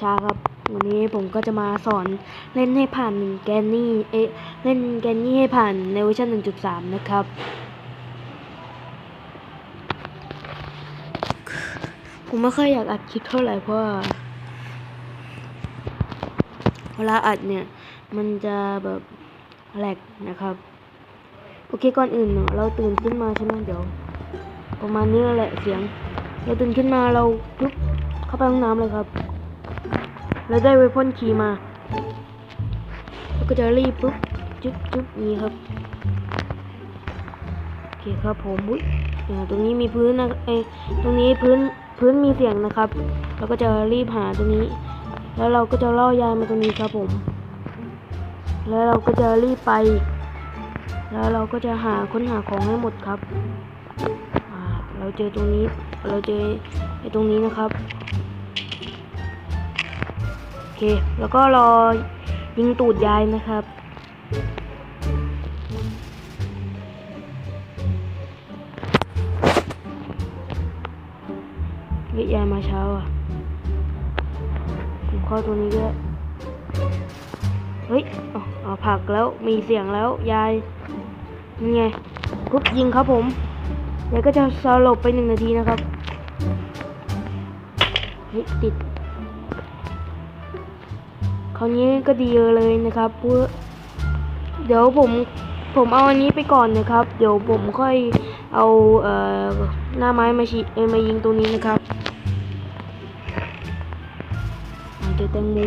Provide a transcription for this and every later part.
ช้าครับ วันนี้ผมก็จะมาสอนเล่นให้ผ่านแกนนี่เอ๊เล่นแกนนี่ให้ผ่านในเวอร์ชัน1.3 นะครับ ผมไม่ค่อยอยากอัดคลิปเท่าไหร่เพราะเวลาอัดเนี่ย มันจะแบบแหลกนะครับ โอเคก่อนอื่นเราตื่นขึ้นมาใช่ไหมเดี๋ยว ประมาณนี้แหละเสียง เราตื่นขึ้นมาเราปุ๊บเข้าไปห้องน้ำเลยครับ เราได้ไวพ่นคีมาแล้วก็จะรีบปุ๊บจุ๊บจุ๊บนี้ครับโอเคครับผมอุ้ยอ่าตรงนี้มีพื้นนะเอตรงนี้พื้นพื้นมีเสียงนะครับ เราก็จะรีบหาตรงนี้ แล้วเราก็จะล่อยายมาตรงนี้ครับผม แล้วเราก็จะรีบไป แล้วเราก็จะหาค้นหาของให้หมดครับอ่าเราเจอตรงนี้ เราเจอไอ้ตรงนี้นะครับ เค แล้วก็รอยิงตูดยายนะครับเฮ้ยยายมาเช้าอะผมเข้าตัวนี้ด้วยเฮ้ยเอาเอาผลักแล้วมีเสียงแล้วยายนี่ไงปุ๊บยิงครับผมยายก็จะสลบไปหนึ่งนาทีนะครับเฮ้ยติด คราวนี้ก็ดีเลยนะครับเพื่อเดี๋ยวผมผมเอาอันนี้ไปก่อนนะครับ เดี๋ยวผมค่อยเอาเอ่อหน้าไม้มาฉีเอ้ยมายิงตรงนี้นะครับเจอแตงโม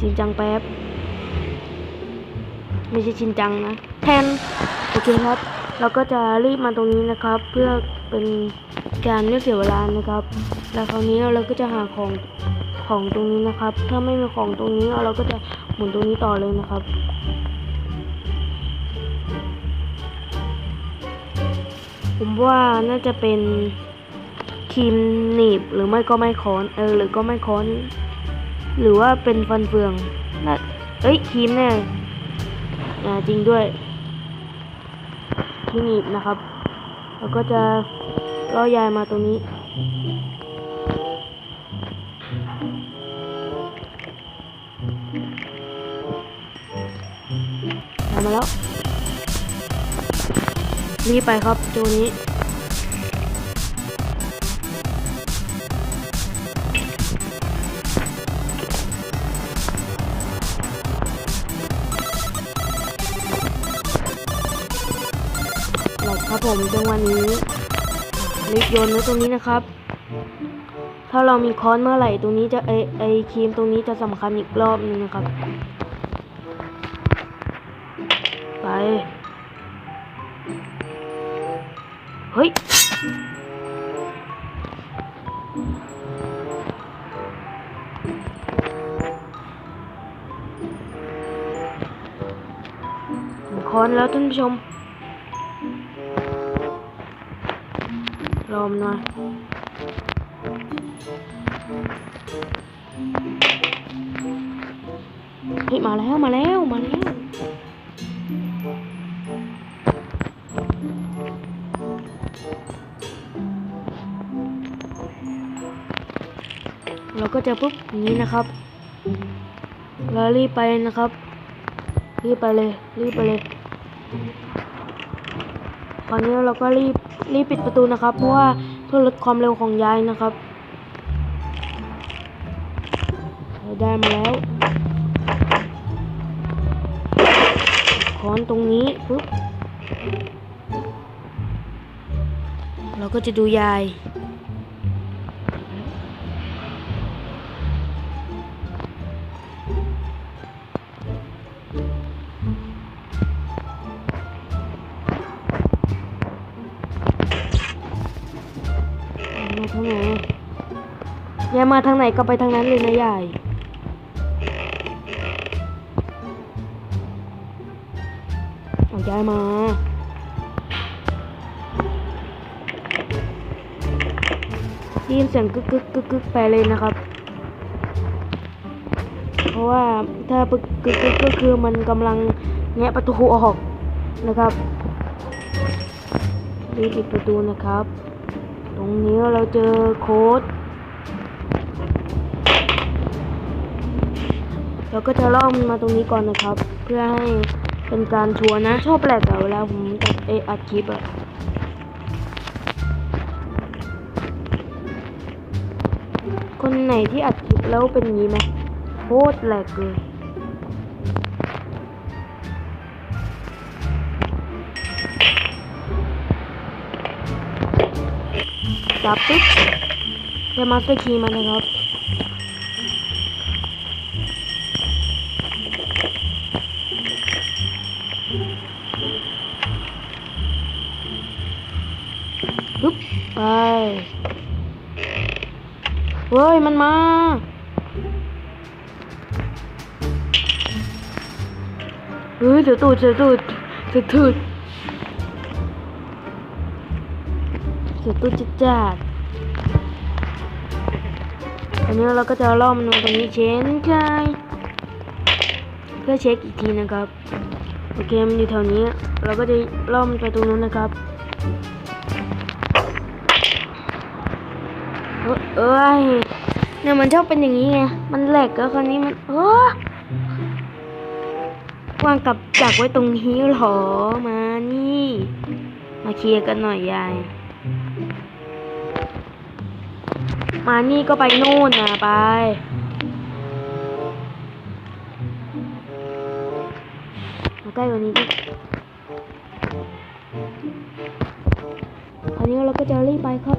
จริงจังแป๊บ ไม่ใช่ชินจังนะ แทน โอเคครับ เราก็จะรีบมาตรงนี้นะครับ เพื่อเป็นการไม่เสียเวลานะครับ แล้วคราวนี้เราก็จะหาของของตรงนี้นะครับ ถ้าไม่มีของตรงนี้เราก็จะหมุนตรงนี้ต่อเลยนะครับผมว่าน่าจะเป็นครีมหนีบหรือไม่ก็ไม่ค้อน เออ หรือก็ไม่ค้อน หรือว่าเป็นฟันเฟืองน่าเอ้ยครีมแน่อ่าจริงด้วยที่นีบนะครับ แล้วก็จะล่อยายมาตรงนี้ทำมาแล้วรีบไปครับตัวนี้ ผมจังวะนี้รีบโยนไว้ตรงนี้นะครับ ถ้าเรามีค้อนเมื่อไหร่ตรงนี้จะไอไอครีมตรงนี้จะสำคัญอีกรอบนึงนะครับ ไป เฮ้ยค้อนแล้วท่านผู้ชม รอมหน่อยเฮ้ยมาแล้วมาแล้วมาแล้วเราก็จะปุ๊บอย่างนี้นะครับเรารีบไปนะครับ รีบไปเลย รีบไปเลย ตอนนี้เราก็รีบ รีบปิดประตูนะครับ เพราะว่าเพื่อลดความเร็วของยายนะครับเราได้มาแล้วค้อนตรงนี้ปุ๊บเราก็จะดูยาย ทางไหนยายมาทางไหนก็ไปทางนั้นเลยนะยายเอายายมาได้ยินเสียงกึกกึกกึกกึกไปเลยนะครับ เพราะว่าถ้าปึกกึกกึกก็คือมันกำลังแงะประตูออกนะครับรีบปิดประตูนะครับ ตรงนี้เราเจอโค้ดเราก็จะล่อมนมาตรงนี้ก่อนนะครับ เพื่อให้เป็นการชัวร์นะ ชอบแปลกอะเวลาผมตัดเอออัดคลิปอะคนไหนที่อัดคลิปแล้วเป็นงี้ไหมโคตรแหลกเลย yaptık. Ve maske giyeyim ben de Hup, ไปเว้ย มันมาเฮ้ยเสือตูดเสือตูดเสือตูด สือตูดจัดจัดอันนี้เราก็จะล่อมันมาตรงนี้เช่นเคยเพื่อเช็คอีกทีนะครับ โอเคมันอยู่แถวนี้ เราก็จะล่อมันไปตรงนู้นนะครับเอ้ยเอ้ยนี่ยมันชอบเป็นอย่างนี้ไง มันแหลกแล้วคราวนี้มันโอ้วางกับจักไว้ตรงนี้หรอ มานี่ มาเคลียร์กันหน่อยยาย มานี่ก็ไปโน่นนะไป มาใกล้กว่านี้ดิคราวนี้เราก็จะรีบไปครับ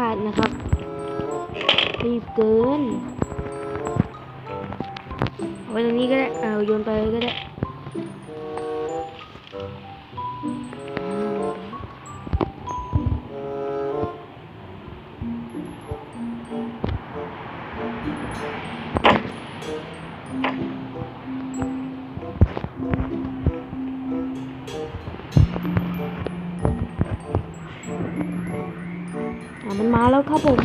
ลาดนะครับ รีบเกินเอาไว้ตรงนี้ก็ได้ เอาโยนไปก็ได้ มันมาแล้วครับผม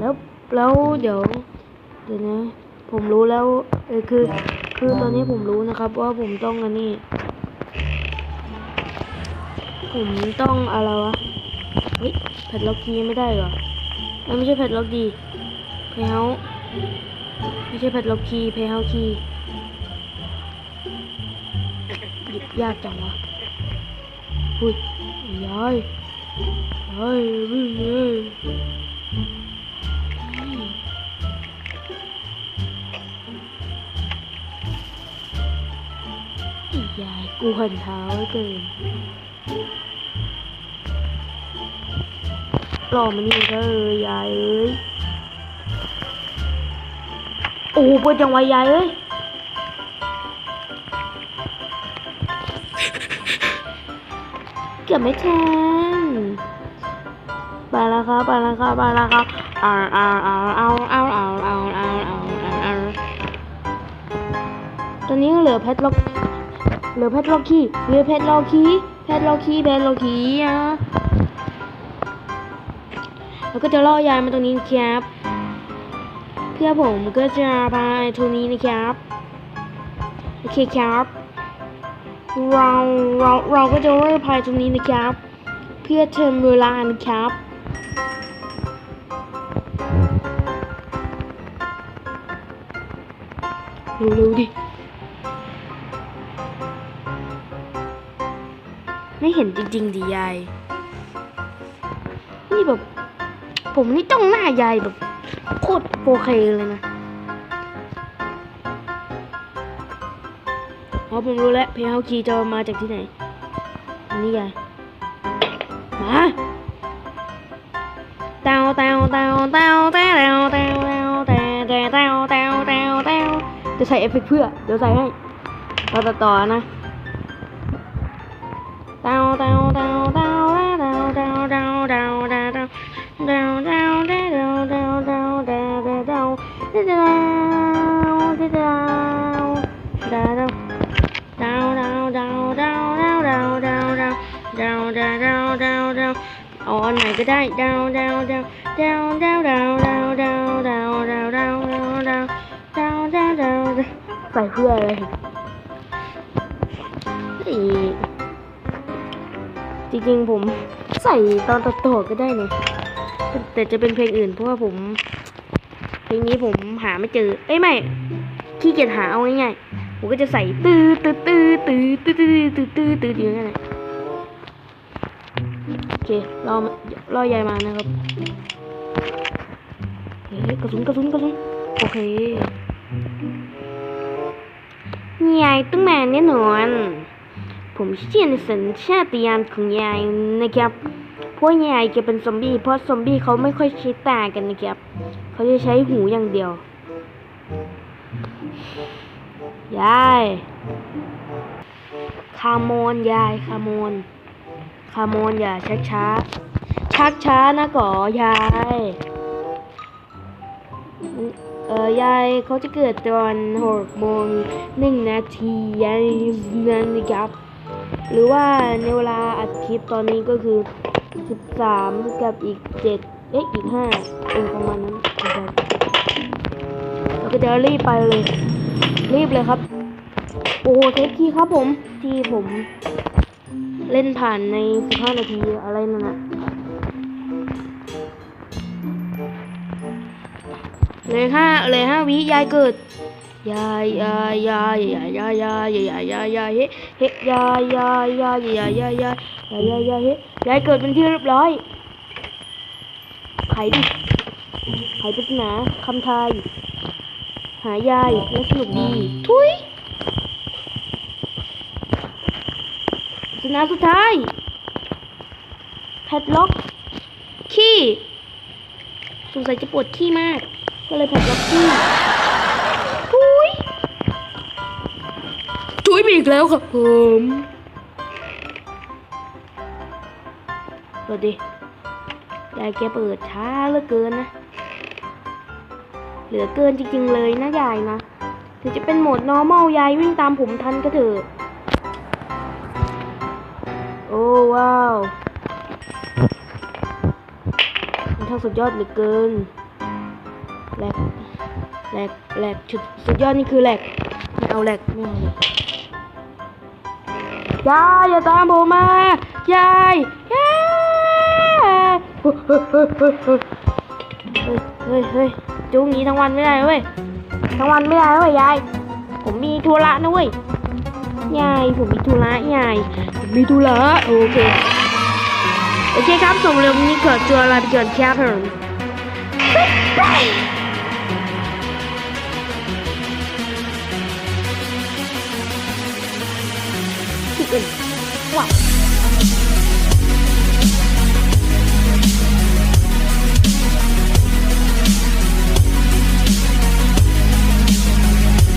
แล้วแล้วเดี๋ยวเดี๋ยวนะผมรู้แล้วเออคือ คือตอนนี้ผมรู้นะครับ ว่าผมต้องอันนี้ ผมต้องอะไรวะเฮ้ยแพดล็อกคีไม่ได้เหรอเอ้ยไม่ใช่แพดล็อกดีเพย์เฮา ไม่ใช่แพดล็อกคีย์เพย์เฮาคีย์หยิบยากจังวะอุ้ยยายยายวิ่งเลยยายกูหันเท้าเหลือเกินหล่อมันนี่ก็เออยายเอ้ย โอ้โหเปิดจังหวะยายเอ้ยเกือบไม่ทันไปแล้วครับไปแล้วครับไปแล้วครับเอาเอาเอาเอาเอาเอาเอาเอาเอาเอาตอนนี้เหลือแพทล็อกเหลือแพทล็อกคีย์เหลือแพทล็อกคีย์แพทล็อกคีย์แพทล็อกคีย์อะแล้วก็จะล่อยายมาตรงนี้ครับ เพื่อผมก็จะไปตรงนี้นะครับ โอเคครับ เราเราเราก็จะเริ่มพายตรงนี้นะครับ เพื่อเทิร์นเวลานะครับร็วๆดิ ไม่เห็นจริง ๆดิยาย นี่แบบ ผมนี่ต้องหน้ายายแบบ โอเคเลยนะพอผมรู้แล้วเพลงเฮาคีจะมาจากที่ไหน อันนี้ไงมาเต้าเต้าเต้าเต้าเต้าเต้าเต้าเต้าเต้าเต้าเต้าเต้าจะใส่เอฟเฟกเพื่อ เดี๋ยวใส่ให้ต่อต่อนะเต้าเต้าเต้า ไหนก็ได้ดาวดาวดาวดาวดาวดาวดาวดาวดาวดาวดาวดาวดาวดาวดาวดาวใส่เพื่ออะไรจริงๆผมใส่ตอนตัดต่อก็ได้เนี่ยแต่จะเป็นเพลงอื่นเพราะว่าผม เพลงนี้ผมหาไม่เจอ เอ้ยไม่ขี้เกียจหาเอาง่ายๆผมก็จะใส่ตื้อตื้อตื้อตื้อตื้อตื้อตื้อตื้อตื้ออยู่นั่นแหละโอเครอมา รอยายมานะครับเฮ้ยกระสุนกระสุนกระสุนโอเคยายต้องมาแน่นอน ผมเชื่อในสัญชาตญาณของยายนะครับเพราะยายแกเป็นซอมบี้เพราะซอมบี้เขาไม่ค่อยใช้ตากันนะครับเขาจะใช้หูอย่างเดียวยายคามอนยายคามอนคามอนอย่าชักช้า ชักช้านะก่อยาย เออยายเขาจะเกิดตอนหกโมงหนึ่งนาทียายนั่นนะครับ หรือว่าในเวลาอัดคลิปตอนนี้ก็คือสิบสามกับอีกเจ็ดเอ๊ะอีกห้าเออประมาณนั้นนะครับเราก็จะรีบไปเลย รีบเลยครับ โอ้โหเทปที่ครับผมที่ผมเล่นผ่านในสิบห้านาทีอะไรนั่นนะ เลยห้าเลยห้าวิยายเกิดยายยายยายยายยายยายยายยายยายเฮ้เฮ้ยายยายยายยายยายยายยายยายเฮ้ยายเกิดเป็นที่เรียบร้อยไขดิไขปริศนาคำทาย หายายและสนุกดีทุยปริศนาสุดท้ายแพดล็อกขี้สงสัยจะปวดขี้มาก ก็เลยแพดล็อกขี้ทุยทุยไปอีกแล้วครับผมเปิดดิยายแกเปิดช้าเหลือเกินนะ เหลือเกินจริง ๆ เลยนะยายนะถึงจะเป็นโหมด normal ยายวิ่งตามผมทันก็เถอะโอ้ว้าวมันทั้งสุดยอดเหลือเกิน แหลกแหลกแหลกชุดสุดยอดนี่คือแหลกไม่เอาแหลกไม่เอาแหลกยายอย่าตามผมมายายยายเฮ้ยเฮ้ยเฮ้ยจุงนี้ทั้งวันไม่ได้เว้ยทั้งวันไม่ได้เว้ยยายผมมีธุระนะเว้ยยายผมมีธุระยายผมมีธุระโอเคโอเคครับส่งเร็วนี้ขอตัวลาไปก่อนครับผม 对